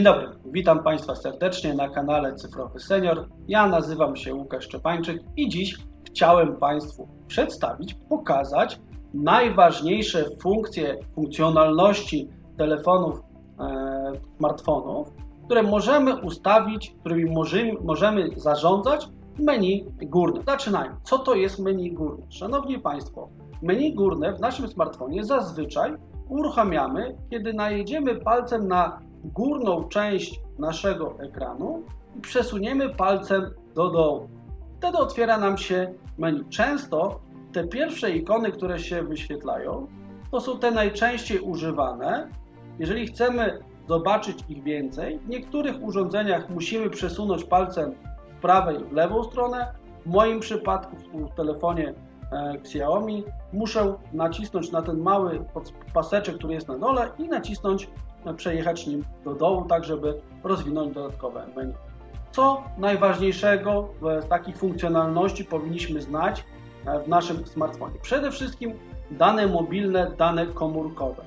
Dzień dobry, witam Państwa serdecznie na kanale Cyfrowy Senior. Ja nazywam się Łukasz Szczepańczyk i dziś chciałem Państwu przedstawić, pokazać najważniejsze funkcje, funkcjonalności telefonów, e, smartfonów, które możemy ustawić, którymi możemy, możemy zarządzać w menu górnym. Zaczynajmy. Co to jest menu górne? Szanowni Państwo, menu górne w naszym smartfonie zazwyczaj uruchamiamy, kiedy najedziemy palcem na górną część naszego ekranu i przesuniemy palcem do dołu. Wtedy otwiera nam się menu. Często te pierwsze ikony, które się wyświetlają, to są te najczęściej używane. Jeżeli chcemy zobaczyć ich więcej, w niektórych urządzeniach musimy przesunąć palcem w prawej w lewą stronę. W moim przypadku w telefonie e, Xiaomi muszę nacisnąć na ten mały paseczek, który jest na dole i nacisnąć, przejechać nim do dołu, tak żeby rozwinąć dodatkowe menu. Co najważniejszego w takich funkcjonalności powinniśmy znać e, w naszym smartfonie? Przede wszystkim dane mobilne, dane komórkowe.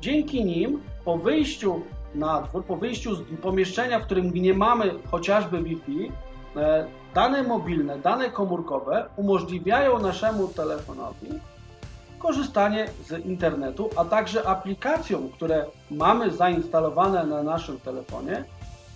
Dzięki nim po wyjściu na dwór, po wyjściu z pomieszczenia, w którym nie mamy chociażby Wi-Fi, e, dane mobilne, dane komórkowe umożliwiają naszemu telefonowi korzystanie z internetu, a także aplikacjom, które mamy zainstalowane na naszym telefonie,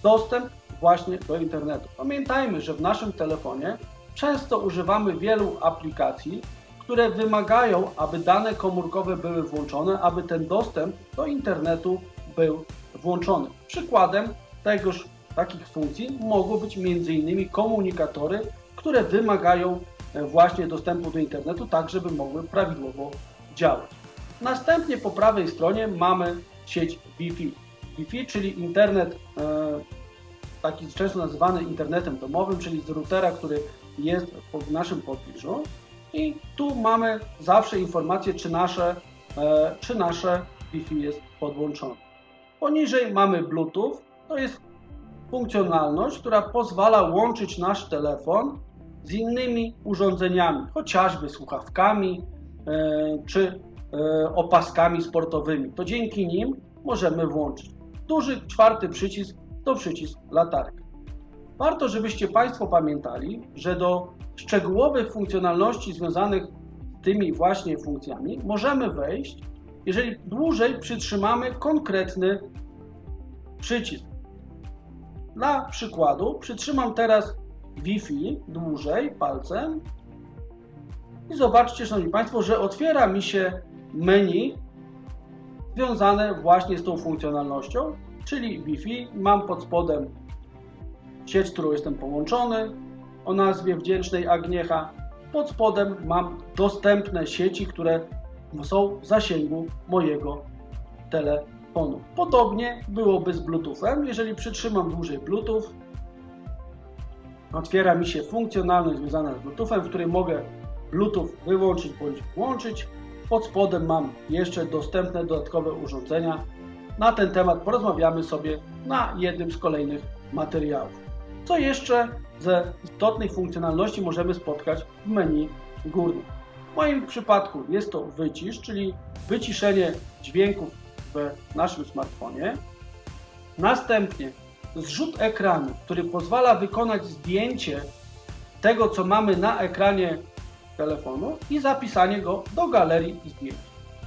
dostęp właśnie do internetu. Pamiętajmy, że w naszym telefonie często używamy wielu aplikacji, które wymagają, aby dane komórkowe były włączone, aby ten dostęp do internetu był włączony. Przykładem tegoż takich funkcji mogą być m.in. komunikatory, które wymagają właśnie dostępu do internetu, tak żeby mogły prawidłowo działać. Następnie po prawej stronie mamy sieć Wi-Fi. Wi-Fi, czyli internet, e, taki często nazywany internetem domowym, czyli z routera, który jest w naszym pobliżu. I tu mamy zawsze informację, czy nasze, e, czy nasze Wi-Fi jest podłączone. Poniżej mamy Bluetooth, to jest funkcjonalność, która pozwala łączyć nasz telefon z innymi urządzeniami, chociażby słuchawkami e, czy e, opaskami sportowymi. To dzięki nim możemy włączyć. Duży czwarty przycisk to przycisk latarka. Warto, żebyście Państwo pamiętali, że do szczegółowych funkcjonalności związanych z tymi właśnie funkcjami możemy wejść, jeżeli dłużej przytrzymamy konkretny przycisk. Dla przykładu przytrzymam teraz Wi-Fi dłużej palcem i zobaczcie, Szanowni Państwo, że otwiera mi się menu związane właśnie z tą funkcjonalnością, czyli Wi-Fi. Mam pod spodem sieć, z którą jestem połączony o nazwie wdzięcznej Agniecha. Pod spodem mam dostępne sieci, które są w zasięgu mojego telefonu. Podobnie byłoby z Bluetoothem. Jeżeli przytrzymam dłużej Bluetooth, otwiera mi się funkcjonalność związana z Bluetoothem, w której mogę Bluetooth wyłączyć bądź włączyć. Pod spodem mam jeszcze dostępne dodatkowe urządzenia. Na ten temat porozmawiamy sobie na jednym z kolejnych materiałów. Co jeszcze ze istotnych funkcjonalności możemy spotkać w menu górnym? W moim przypadku jest to wycisz, czyli wyciszenie dźwięków w naszym smartfonie. Następnie zrzut ekranu, który pozwala wykonać zdjęcie tego, co mamy na ekranie telefonu i zapisanie go do galerii zdjęć.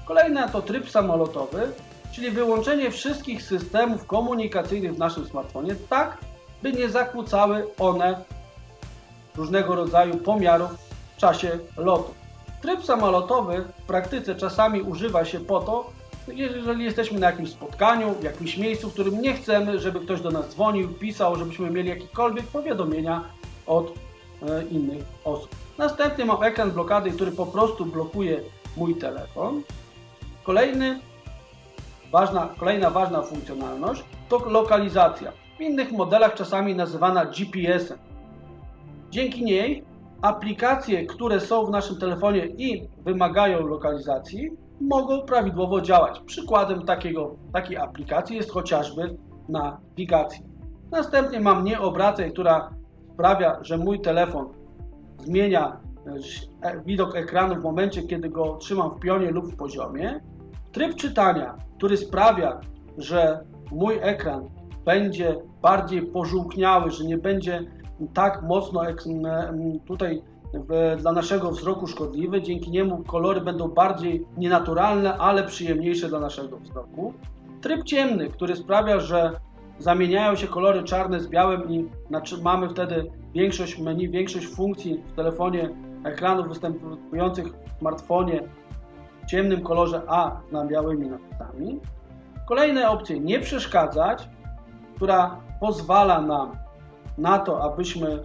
Kolejne to tryb samolotowy, czyli wyłączenie wszystkich systemów komunikacyjnych w naszym smartfonie, tak by nie zakłócały one różnego rodzaju pomiarów w czasie lotu. Tryb samolotowy w praktyce czasami używa się po to, jeżeli jesteśmy na jakimś spotkaniu, w jakimś miejscu, w którym nie chcemy, żeby ktoś do nas dzwonił, pisał, żebyśmy mieli jakiekolwiek powiadomienia od e, innych osób. Następnie mam ekran blokady, który po prostu blokuje mój telefon. Kolejny, ważna, kolejna ważna funkcjonalność to lokalizacja. W innych modelach czasami nazywana GPS-em. Dzięki niej aplikacje, które są w naszym telefonie i wymagają lokalizacji, mogą prawidłowo działać. Przykładem takiego, takiej aplikacji jest chociażby nawigacja. Następnie mam nie obracaj, która sprawia, że mój telefon zmienia e, widok ekranu w momencie, kiedy go trzymam w pionie lub w poziomie. Tryb czytania, który sprawia, że mój ekran będzie bardziej pożółkniały, że nie będzie tak mocno tutaj dla naszego wzroku szkodliwy. Dzięki niemu kolory będą bardziej nienaturalne, ale przyjemniejsze dla naszego wzroku. Tryb ciemny, który sprawia, że zamieniają się kolory czarne z białym i mamy wtedy większość menu, większość funkcji w telefonie, ekranów występujących w smartfonie w ciemnym kolorze, a na białymi napisami. Kolejne opcje nie przeszkadzać, która pozwala nam na to, abyśmy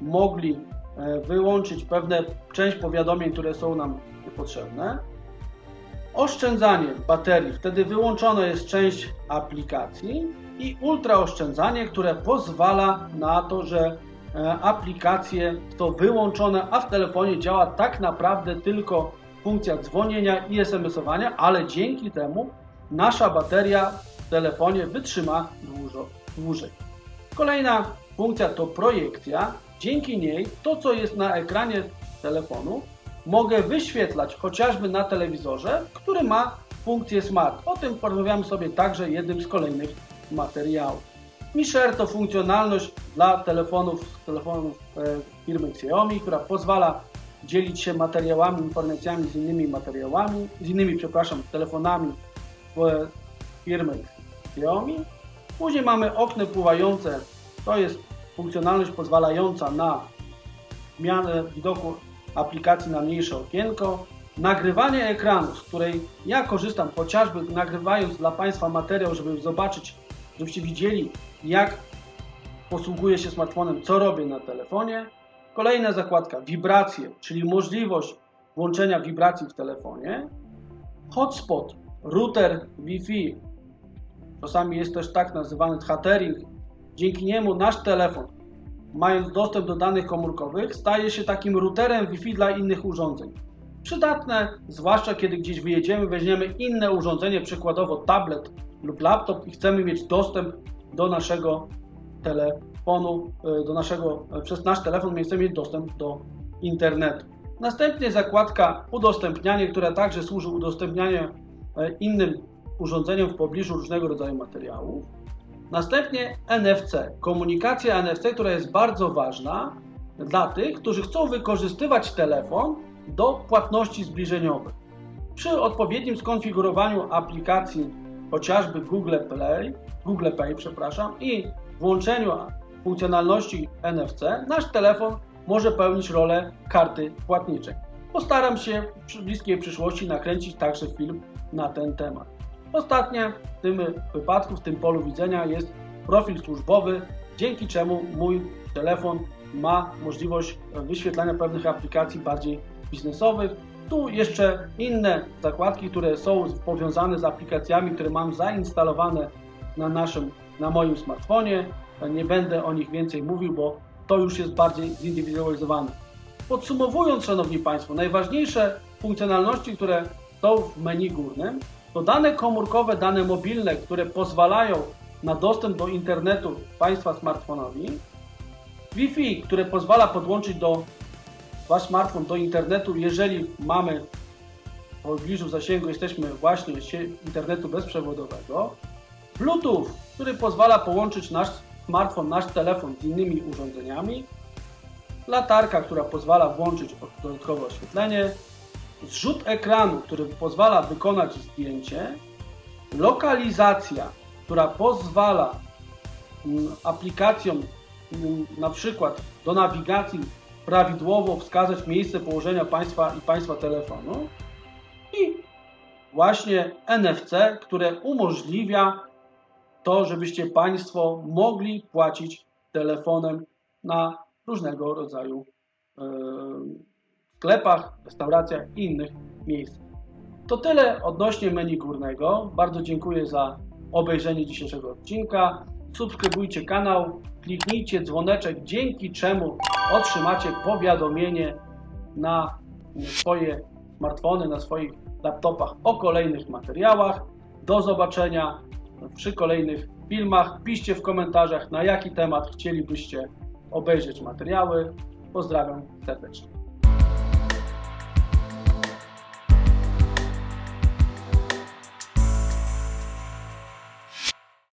mogli wyłączyć pewne część powiadomień, które są nam niepotrzebne. Oszczędzanie baterii, wtedy wyłączona jest część aplikacji i ultraoszczędzanie, które pozwala na to, że e, aplikacje są wyłączone, a w telefonie działa tak naprawdę tylko funkcja dzwonienia i SMS-owania, ale dzięki temu nasza bateria w telefonie wytrzyma dużo dłużej. Kolejna funkcja to projekcja. Dzięki niej to, co jest na ekranie telefonu, mogę wyświetlać chociażby na telewizorze, który ma funkcję smart. O tym porozmawiamy sobie także jednym z kolejnych materiałów. Mi Share to funkcjonalność dla telefonów, telefonów e, firmy Xiaomi, która pozwala dzielić się materiałami, informacjami z innymi materiałami, z innymi, przepraszam, telefonami firmy Xiaomi. Później mamy okno pływające, to jest funkcjonalność pozwalająca na zmianę widoku aplikacji na mniejsze okienko. Nagrywanie ekranu, z której ja korzystam chociażby nagrywając dla Państwa materiał, żeby zobaczyć, żebyście widzieli jak posługuję się smartfonem, co robię na telefonie. Kolejna zakładka, wibracje, czyli możliwość włączenia wibracji w telefonie. Hotspot, router Wi-Fi, czasami jest też tak nazywany tethering. Dzięki niemu nasz telefon, mając dostęp do danych komórkowych, staje się takim routerem Wi-Fi dla innych urządzeń. Przydatne, zwłaszcza kiedy gdzieś wyjedziemy, weźmiemy inne urządzenie, przykładowo tablet lub laptop i chcemy mieć dostęp do naszego telefonu, e, do naszego, e, przez nasz telefon my chcemy mieć dostęp do internetu. Następnie zakładka udostępnianie, która także służy udostępnianiu e, innym urządzeniom w pobliżu różnego rodzaju materiałów. Następnie NFC, komunikacja NFC, która jest bardzo ważna dla tych, którzy chcą wykorzystywać telefon do płatności zbliżeniowych. Przy odpowiednim skonfigurowaniu aplikacji chociażby Google Play, Google Pay, przepraszam, i włączeniu funkcjonalności NFC, nasz telefon może pełnić rolę karty płatniczej. Postaram się w bliskiej przyszłości nakręcić także film na ten temat. Ostatnie w tym wypadku, w tym polu widzenia jest profil służbowy, dzięki czemu mój telefon ma możliwość wyświetlania pewnych aplikacji bardziej biznesowych. Tu jeszcze inne zakładki, które są powiązane z aplikacjami, które mam zainstalowane na naszym, na moim smartfonie. Nie będę o nich więcej mówił, bo to już jest bardziej zindywidualizowane. Podsumowując, Szanowni Państwo, najważniejsze funkcjonalności, które są w menu górnym, to dane komórkowe, dane mobilne, które pozwalają na dostęp do internetu Państwa smartfonowi, Wi-Fi, które pozwala podłączyć do Wasz smartfon do internetu, jeżeli mamy w pobliżu zasięgu, jesteśmy właśnie internetu bezprzewodowego, Bluetooth, który pozwala połączyć nasz smartfon, nasz telefon z innymi urządzeniami, latarka, która pozwala włączyć dodatkowe oświetlenie, zrzut ekranu, który pozwala wykonać zdjęcie, lokalizacja, która pozwala mm, aplikacjom mm, na przykład do nawigacji prawidłowo wskazać miejsce położenia państwa i państwa telefonu i właśnie NFC, które umożliwia to, żebyście Państwo mogli płacić telefonem na różnego rodzaju e, sklepach, restauracjach i innych miejscach. To tyle odnośnie menu górnego. Bardzo dziękuję za obejrzenie dzisiejszego odcinka. Subskrybujcie kanał, kliknijcie dzwoneczek, dzięki czemu otrzymacie powiadomienie na swoje smartfony, na swoich laptopach o kolejnych materiałach. Do zobaczenia przy kolejnych filmach. Piszcie w komentarzach, na jaki temat chcielibyście obejrzeć materiały. Pozdrawiam serdecznie.